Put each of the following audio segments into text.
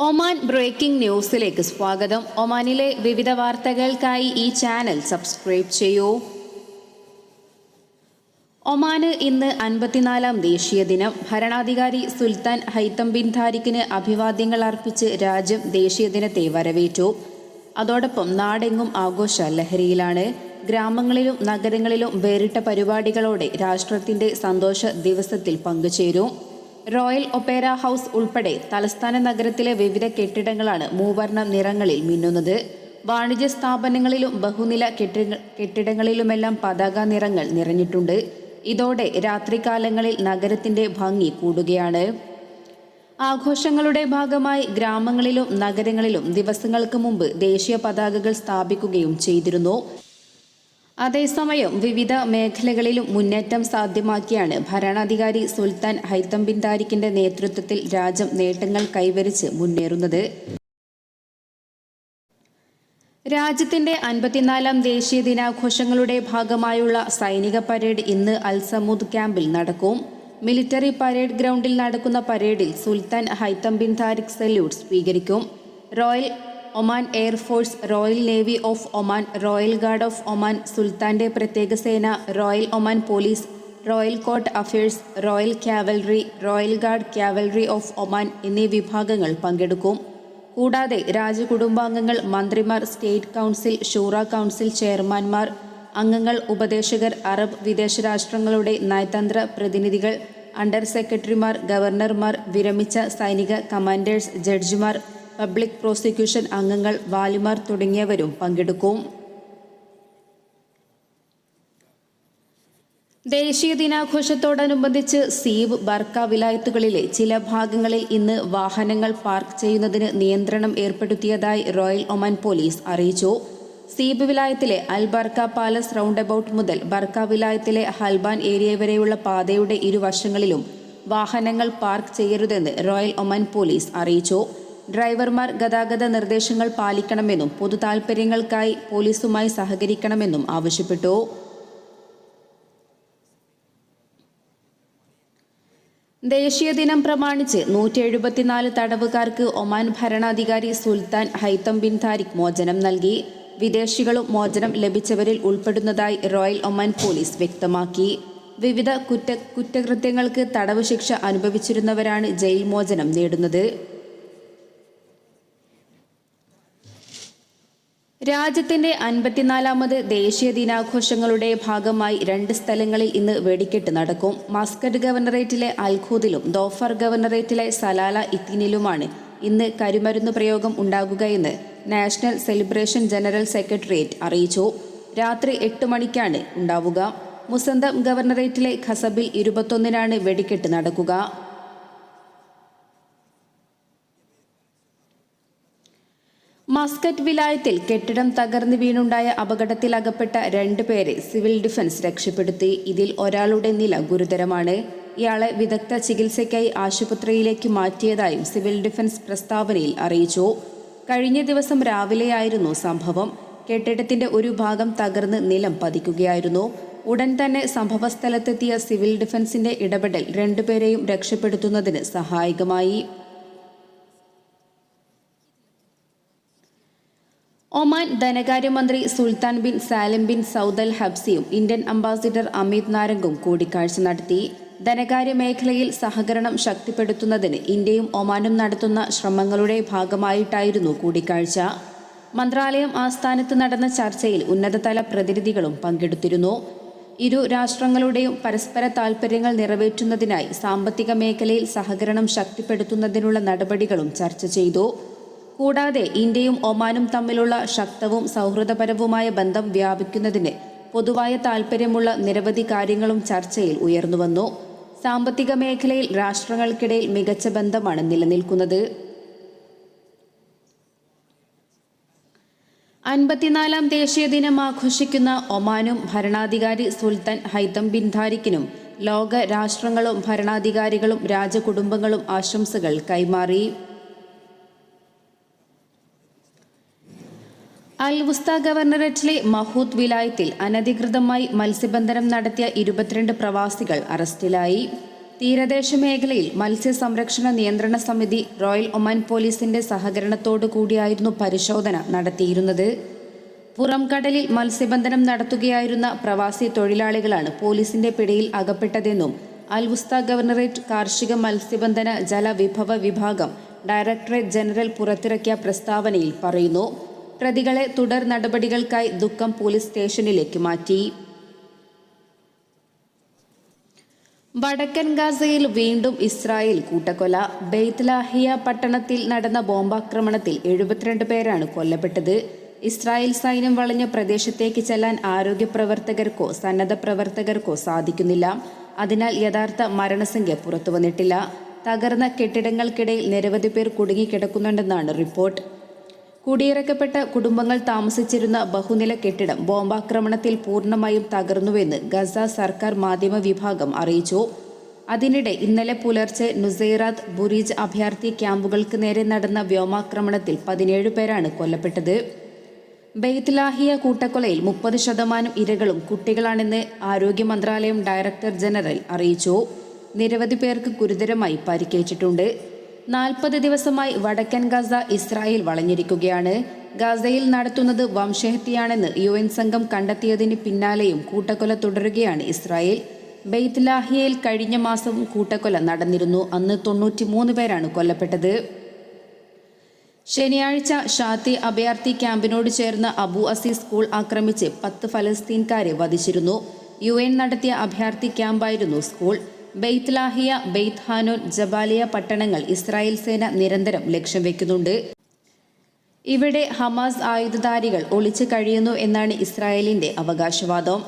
Oman breaking ന്യൂസിലേക്ക് സ്വാഗതം. ഒമാനിലെ വിവിധ വാർത്തകൾക്കായി ഈ ചാനൽ സബ്സ്ക്രൈബ് ചെയ്യൂ. ഒമാന് ഇന്ന് അൻപത്തിനാലാം ദേശീയ ദിനം. ഭരണാധികാരി സുൽത്താൻ ഹൈത്തം ബിൻ താരിഖിന് അഭിവാദ്യങ്ങൾ അർപ്പിച്ച് രാജ്യം ദേശീയ ദിനത്തെ വരവേറ്റു. അതോടൊപ്പം നാടെങ്ങും ആഘോഷ ലഹരിയിലാണ്. ഗ്രാമങ്ങളിലും നഗരങ്ങളിലും വേറിട്ട പരിപാടികളോടെ രാഷ്ട്രത്തിന്റെ സന്തോഷ ദിവസത്തിൽ പങ്കുചേരും. റോയൽ ഒപ്പേര ഹൗസ് ഉൾപ്പെടെ തലസ്ഥാന നഗരത്തിലെ വിവിധ കെട്ടിടങ്ങളാണ് മൂവർണ നിറങ്ങളിൽ മിന്നുന്നത്. വാണിജ്യ സ്ഥാപനങ്ങളിലും ബഹുനില കെട്ടിട കെട്ടിടങ്ങളിലുമെല്ലാം പതാക നിറങ്ങൾ നിറഞ്ഞിട്ടുണ്ട്. ഇതോടെ രാത്രികാലങ്ങളിൽ നഗരത്തിന്റെ ഭംഗി കൂടുകയാണ്. ആഘോഷങ്ങളുടെ ഭാഗമായി ഗ്രാമങ്ങളിലും നഗരങ്ങളിലും ദിവസങ്ങൾക്ക് മുമ്പ് ദേശീയ പതാകകൾ സ്ഥാപിക്കുകയും ചെയ്തിരുന്നു. അതേസമയം വിവിധ മേഖലകളിലും മുന്നേറ്റം സാധ്യമാക്കിയാണ് ഭരണാധികാരി സുൽത്താൻ ഹൈത്തം ബിൻ താരിഖിന്റെ നേതൃത്വത്തിൽ രാജ്യം നേട്ടങ്ങൾ കൈവരിച്ച് മുന്നേറുന്നത്. രാജ്യത്തിന്റെ അൻപത്തിനാലാം ദേശീയ ദിനാഘോഷങ്ങളുടെ ഭാഗമായുള്ള സൈനിക പരേഡ് ഇന്ന് അൽസമൂദ് ക്യാമ്പിൽ നടക്കും. മിലിറ്ററി പരേഡ് ഗ്രൗണ്ടിൽ നടക്കുന്ന പരേഡിൽ Sultan Haitham bin Tariq salute സ്വീകരിക്കും. Royal Oman Air Force Royal Navy of Oman Royal Guard of Oman സുൽത്താന്റെ പ്രത്യേക സേന Royal Oman Police Royal Court Affairs Royal Cavalry Royal Guard Cavalry of Oman എന്നീ വിഭാഗങ്ങൾ പങ്കെടുക്കും. കൂടാതെ രാജകുടുംബാംഗങ്ങൾ മന്ത്രിമാർ സ്റ്റേറ്റ് കൗൺസിൽ ഷൂറ കൗൺസിൽ ചെയർമാൻമാർ അംഗങ്ങൾ ഉപദേശകർ അറബ് വിദേശ രാഷ്ട്രങ്ങളുടെ നയതന്ത്ര പ്രതിനിധികൾ അണ്ടർ സെക്രട്ടറിമാർ ഗവർണർമാർ വിരമിച്ച സൈനിക കമാൻഡേഴ്സ് ജഡ്ജിമാർ പബ്ലിക് പ്രോസിക്യൂഷൻ അംഗങ്ങൾ വാലിമാർ തുടങ്ങിയവരും പങ്കെടുക്കും. ദേശീയ ദിനാഘോഷത്തോടനുബന്ധിച്ച് സീബ് ബർക്ക വിലായത്തുകളിലെ ചില ഭാഗങ്ങളിൽ ഇന്ന് വാഹനങ്ങൾ പാർക്ക് ചെയ്യുന്നതിന് നിയന്ത്രണം ഏർപ്പെടുത്തിയതായി റോയൽ ഒമാൻ പോലീസ് അറിയിച്ചു. സീബ് വിലായത്തിലെ Al Barka palace roundabout മുതൽ ബർക്ക വിലായത്തിലെ ഹൽബാൻ ഏരിയ വരെയുള്ള പാതയുടെ ഇരുവശങ്ങളിലും വാഹനങ്ങൾ പാർക്ക് ചെയ്യരുതെന്ന് റോയൽ ഒമാൻ പോലീസ് അറിയിച്ചു. ഡ്രൈവർമാർ ഗതാഗത നിർദ്ദേശങ്ങൾ പാലിക്കണമെന്നും പൊതു താൽപ്പര്യങ്ങൾക്കായി പോലീസുമായി സഹകരിക്കണമെന്നും ആവശ്യപ്പെട്ടു. ദേശീയ ദിനം പ്രമാണിച്ച് നൂറ്റി എഴുപത്തിനാല് തടവുകാർക്ക് ഒമാൻ ഭരണാധികാരി സുൽത്താൻ ഹൈത്തം ബിൻ താരിഖ് മോചനം നൽകി. വിദേശികളും മോചനം ലഭിച്ചവരിൽ ഉൾപ്പെടുന്നതായി റോയൽ ഒമാൻ പോലീസ് വ്യക്തമാക്കി. വിവിധ കുറ്റ കുറ്റകൃത്യങ്ങൾക്ക് തടവ് ശിക്ഷ അനുഭവിച്ചിരുന്നവരാണ് ജയിൽ മോചനം നേടുന്നത്. രാജ്യത്തിന്റെ അൻപത്തിനാലാമത് ദേശീയ ദിനാഘോഷങ്ങളുടെ ഭാഗമായി രണ്ട് സ്ഥലങ്ങളിൽ ഇന്ന് വെടിക്കെട്ട് നടക്കും. മസ്കറ്റ് ഗവർണറേറ്റിലെ അൽഖൂദിലും ദോഫർ ഗവർണറേറ്റിലെ സലാല ഇത്തിനിലുമാണ് ഇന്ന് കരുമരുന്ന് പ്രയോഗം ഉണ്ടാകുകയെന്ന് നാഷണൽ സെലിബ്രേഷൻ ജനറൽ സെക്രട്ടേറിയറ്റ് അറിയിച്ചു. രാത്രി എട്ട് മണിക്കാണ് ഉണ്ടാവുക. മുസന്തം ഗവർണറേറ്റിലെ ഖസബിൽ ഇരുപത്തൊന്നിനാണ് വെടിക്കെട്ട് നടക്കുക. മസ്കറ്റ് വിലായത്തിൽ കെട്ടിടം തകർന്നു വീണുണ്ടായ അപകടത്തിൽ അകപ്പെട്ട രണ്ട് പേരെ സിവിൽ ഡിഫൻസ് രക്ഷപ്പെടുത്തി. ഇതിൽ ഒരാളുടെ നില ഗുരുതരമാണ്. ഇയാളെ വിദഗ്ധ ചികിത്സയ്ക്കായി ആശുപത്രിയിലേക്ക് മാറ്റിയതായും സിവിൽ ഡിഫൻസ് പ്രസ്താവനയിൽ അറിയിച്ചു. കഴിഞ്ഞ ദിവസം രാവിലെയായിരുന്നു സംഭവം. കെട്ടിടത്തിന്റെ ഒരു ഭാഗം തകർന്ന് നിലം പതിക്കുകയായിരുന്നു. ഉടൻ തന്നെ സംഭവസ്ഥലത്തെത്തിയ സിവിൽ ഡിഫൻസിന്റെ ഇടപെടൽ രണ്ടുപേരെയും രക്ഷപ്പെടുത്തുന്നതിന് സഹായകമായി. ഒമാൻ ധനകാര്യമന്ത്രി Sultan bin Salim bin Saud Al ഹബ്സിയും Indian ambassador Amit നാരംഗും കൂടിക്കാഴ്ച നടത്തി. ധനകാര്യ മേഖലയിൽ സഹകരണം ശക്തിപ്പെടുത്തുന്നതിന് ഇന്ത്യയും ഒമാനും നടത്തുന്ന ശ്രമങ്ങളുടെ ഭാഗമായിട്ടായിരുന്നു കൂടിക്കാഴ്ച. മന്ത്രാലയം ആസ്ഥാനത്ത് നടന്ന ചർച്ചയിൽ ഉന്നതതല പ്രതിനിധികളും പങ്കെടുത്തിരുന്നു. ഇരു രാഷ്ട്രങ്ങളുടെയും പരസ്പര താൽപ്പര്യങ്ങൾ നിറവേറ്റുന്നതിനായി സാമ്പത്തിക മേഖലയിൽ സഹകരണം ശക്തിപ്പെടുത്തുന്നതിനുള്ള നടപടികളും ചർച്ച ചെയ്തു. കൂടാതെ ഇന്ത്യയും ഒമാനും തമ്മിലുള്ള ശക്തവും സൗഹൃദപരവുമായ ബന്ധം വ്യാപിക്കുന്നതിന് പൊതുവായ താൽപ്പര്യമുള്ള നിരവധി കാര്യങ്ങളും ചർച്ചയിൽ ഉയർന്നുവന്നു സാമ്പത്തിക മേഖലയിൽ രാഷ്ട്രങ്ങൾക്കിടയിൽ മികച്ച ബന്ധമാണ് നിലനിൽക്കുന്നത്. അൻപത്തിനാലാം ദേശീയ ദിനം ആഘോഷിക്കുന്ന ഒമാനും ഭരണാധികാരി സുൽത്താൻ ഹൈതം ബിൻ ധാരിക്കിനും ലോക രാഷ്ട്രങ്ങളും ഭരണാധികാരികളും രാജകുടുംബങ്ങളും ആശംസകൾ കൈമാറി. അൽ വുസ്ത ഗവർണറേറ്റിലെ മഹൂദ് വിലായത്തിൽ അനധികൃതമായി മത്സ്യബന്ധനം നടത്തിയ ഇരുപത്തിരണ്ട് പ്രവാസികൾ അറസ്റ്റിലായി. തീരദേശ മേഖലയിൽ മത്സ്യ സംരക്ഷണ നിയന്ത്രണ സമിതി റോയൽ ഒമാൻ പോലീസിന്റെ സഹകരണത്തോടു കൂടിയായിരുന്നു പരിശോധന നടത്തിയിരുന്നത്. പുറംകടലിൽ മത്സ്യബന്ധനം നടത്തുകയായിരുന്ന പ്രവാസി തൊഴിലാളികളാണ് പോലീസിന്റെ പിടിയിൽ അകപ്പെട്ടതെന്നും അൽവുസ്ത ഗവർണറേറ്റ് കാർഷിക മത്സ്യബന്ധന ജലവിഭവ വിഭാഗം ഡയറക്ടറേറ്റ് ജനറൽ പുറത്തിറക്കിയ പ്രസ്താവനയിൽ പറയുന്നു. പ്രതികളെ തുടർ നടപടികൾക്കായി ദുഃഖം പോലീസ് സ്റ്റേഷനിലേക്ക് മാറ്റി. വടക്കൻ ഗാസയിൽ വീണ്ടും ഇസ്രായേൽ കൂട്ടക്കൊല. ബെയ്ത്ലാഹിയ പട്ടണത്തിൽ നടന്ന ബോംബാക്രമണത്തിൽ എഴുപത്തിരണ്ട് പേരാണ് കൊല്ലപ്പെട്ടത്. ഇസ്രായേൽ സൈന്യം വളഞ്ഞ പ്രദേശത്തേക്ക് ചെല്ലാൻ ആരോഗ്യ പ്രവർത്തകർക്കോ സന്നദ്ധ പ്രവർത്തകർക്കോ സാധിക്കുന്നില്ല. അതിനാൽ യഥാർത്ഥ മരണസംഖ്യ പുറത്തു വന്നിട്ടില്ല തകർന്ന കെട്ടിടങ്ങൾക്കിടയിൽ നിരവധി പേർ കുടുങ്ങിക്കിടക്കുന്നുണ്ടെന്നാണ് റിപ്പോർട്ട്. കുടിയിറക്കപ്പെട്ട കുടുംബങ്ങൾ താമസിച്ചിരുന്ന ബഹുനില കെട്ടിടം ബോംബാക്രമണത്തിൽ പൂർണമായും തകർന്നുവെന്ന് ഗസ സർക്കാർ മാധ്യമ വിഭാഗം അറിയിച്ചു. അതിനിടെ ഇന്നലെ പുലർച്ചെ നുസൈറാത്ത് ബുരീജ് അഭയാർത്ഥി ക്യാമ്പുകൾക്ക് നേരെ നടന്ന വ്യോമാക്രമണത്തിൽ പതിനേഴ് പേരാണ് കൊല്ലപ്പെട്ടത്. ബെയ്ത്ലാഹിയ കൂട്ടക്കൊലയിൽ മുപ്പത് ശതമാനം ഇരകളും കുട്ടികളാണെന്ന് ആരോഗ്യ മന്ത്രാലയം ഡയറക്ടർ ജനറൽ അറിയിച്ചു. നിരവധി പേർക്ക് ഗുരുതരമായി പരിക്കേറ്റിട്ടുണ്ട്. നാൽപ്പത് ദിവസമായി വടക്കൻ ഗാസ ഇസ്രായേൽ വളഞ്ഞിരിക്കുകയാണ്. ഗാസയിൽ നടത്തുന്നത് വംശഹത്യയാണെന്ന് യു എൻ സംഘം കണ്ടെത്തിയതിന് പിന്നാലെയും കൂട്ടക്കൊല തുടരുകയാണ് ഇസ്രായേൽ. ബെയ്ത്ലാഹിയയിൽ കഴിഞ്ഞ മാസം കൂട്ടക്കൊല നടന്നിരുന്നു. അന്ന് തൊണ്ണൂറ്റിമൂന്ന് പേരാണ് കൊല്ലപ്പെട്ടത്. ശനിയാഴ്ച ഷാത്തി അഭയാർത്ഥി ക്യാമ്പിനോട് ചേർന്ന അബു അസീസ് സ്കൂൾ ആക്രമിച്ച് പത്ത് ഫലസ്തീൻകാരെ വധിച്ചിരുന്നു. യു എൻ നടത്തിയ അഭയാർത്ഥി ക്യാമ്പായിരുന്നു school. Beit Lahia Hanoun Jabalia പട്ടണങ്ങൾ ഇസ്രായേൽ സേന നിരന്തരം ലക്ഷ്യം വെക്കുന്നുണ്ട്. ഇവിടെ ഹമാസ് ആയുധധാരികൾ ഒളിച്ചു കഴിയുന്നു എന്നാണ് ഇസ്രായേലിന്റെ അവകാശവാദം.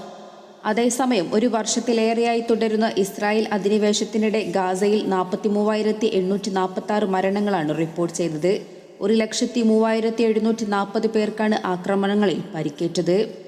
അതേസമയം ഒരു വർഷത്തിലേറെയായി തുടരുന്ന ഇസ്രായേൽ അധിനിവേശത്തിനിടെ ഗാസയിൽ നാൽപ്പത്തി മൂവായിരത്തി എണ്ണൂറ്റി നാൽപ്പത്തി ആറ് മരണങ്ങളാണ് റിപ്പോർട്ട് ചെയ്തത്. ഒരു ലക്ഷത്തി മൂവായിരത്തി എഴുന്നൂറ്റി നാൽപ്പത് പേർക്കാണ് ആക്രമണങ്ങളിൽ പരിക്കേറ്റത്.